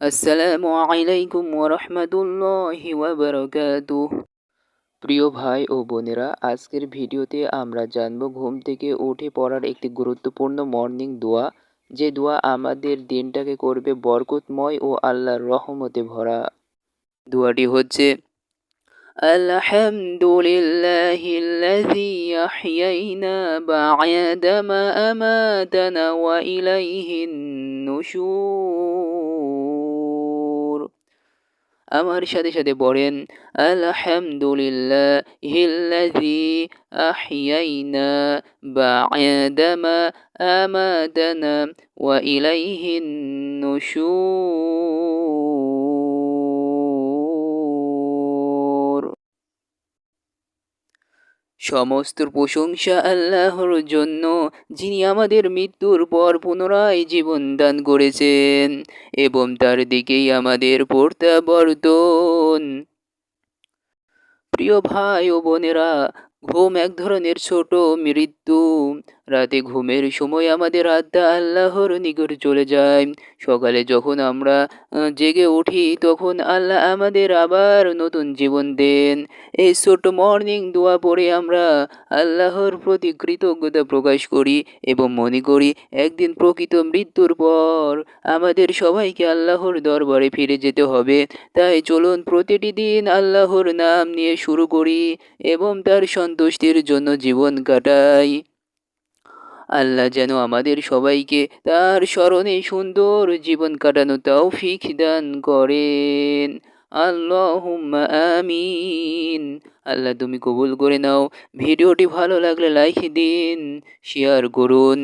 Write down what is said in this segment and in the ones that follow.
আসসালামু আলাইকুম ওরহমতুল্লাহি ওয়াবারাকাতুহ। প্রিয় ভাই ও বোনেরা, আজকের ভিডিওতে আমরা জানব ঘুম থেকে উঠে পড়ার একটি গুরুত্বপূর্ণ মর্নিং দোয়া। যে দোয়া আমাদের দিনটাকে করবে বরকতময় ও আল্লাহর রহমতে ভরা। দোয়াটি হচ্ছে আলহামদুলিল্লাহিল্লাযী আহইয়ানা বা'দামা আমাতানা ওয়া ইলাইহিন নুশুর। আমার সাথে সাথে পড়েন আলহামদুলিল্লাহ হিল্লাজি আহিয়াইনা বা'দামা আমাদানা ওয়া ইলাইহিন নুশুর সমস্ত প্রশংসা আল্লাহর জন্য, যিনি আমাদের মৃত্যুর পর পুনরায় জীবন দান করেছেন এবং তার দিকেই আমাদের প্রত্যাবর্তন। প্রিয় ভাই ও বোনেরা, ঘুম এক ধরনের ছোট মৃত্যু। রাতে ঘুমের সময় আমাদের আত্মা আল্লাহর নিকট চলে যায়। সকালে যখন আমরা জেগে উঠি, তখন আল্লাহ আমাদের আবার নতুন জীবন দেন। এই ছোট মর্নিং দোয়া পড়ে আমরা আল্লাহর প্রতি কৃতজ্ঞতা প্রকাশ করি এবং মনে করি, একদিন প্রকৃত মৃত্যুর পর আমাদের সবাইকে আল্লাহর দরবারে ফিরে যেতে হবে। তাই চলুন প্রতিটি দিন আল্লাহর নাম নিয়ে শুরু করি এবং তার সন্তুষ্টির জন্য জীবন কাটাই। আল্লাহ যেন আমাদের সবাইকে তার স্মরণে সুন্দর জীবন কাটানো তৌফিক দান করেন। আল্লাহুম্মা আমিন। আল্লাহ তুমি কবুল করে নাও। ভিডিওটি ভালো লাগলে লাইক দিন, শেয়ার করুন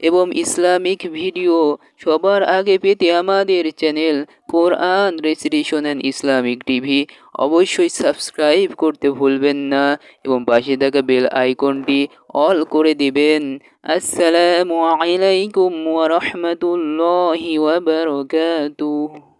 এবং ইসলামিক ভিডিও সবার আগে পেতে আমাদের channel Quran recitation and Islamic TV অবশ্যই সাবস্ক্রাইব করতে ভুলবেন না এবং পাশে থাকা বেল আইকনটি অল করে দিবেন। আসসালামু আলাইকুম ওয়া রাহমাতুল্লাহি ওয়া বারাকাতুহু।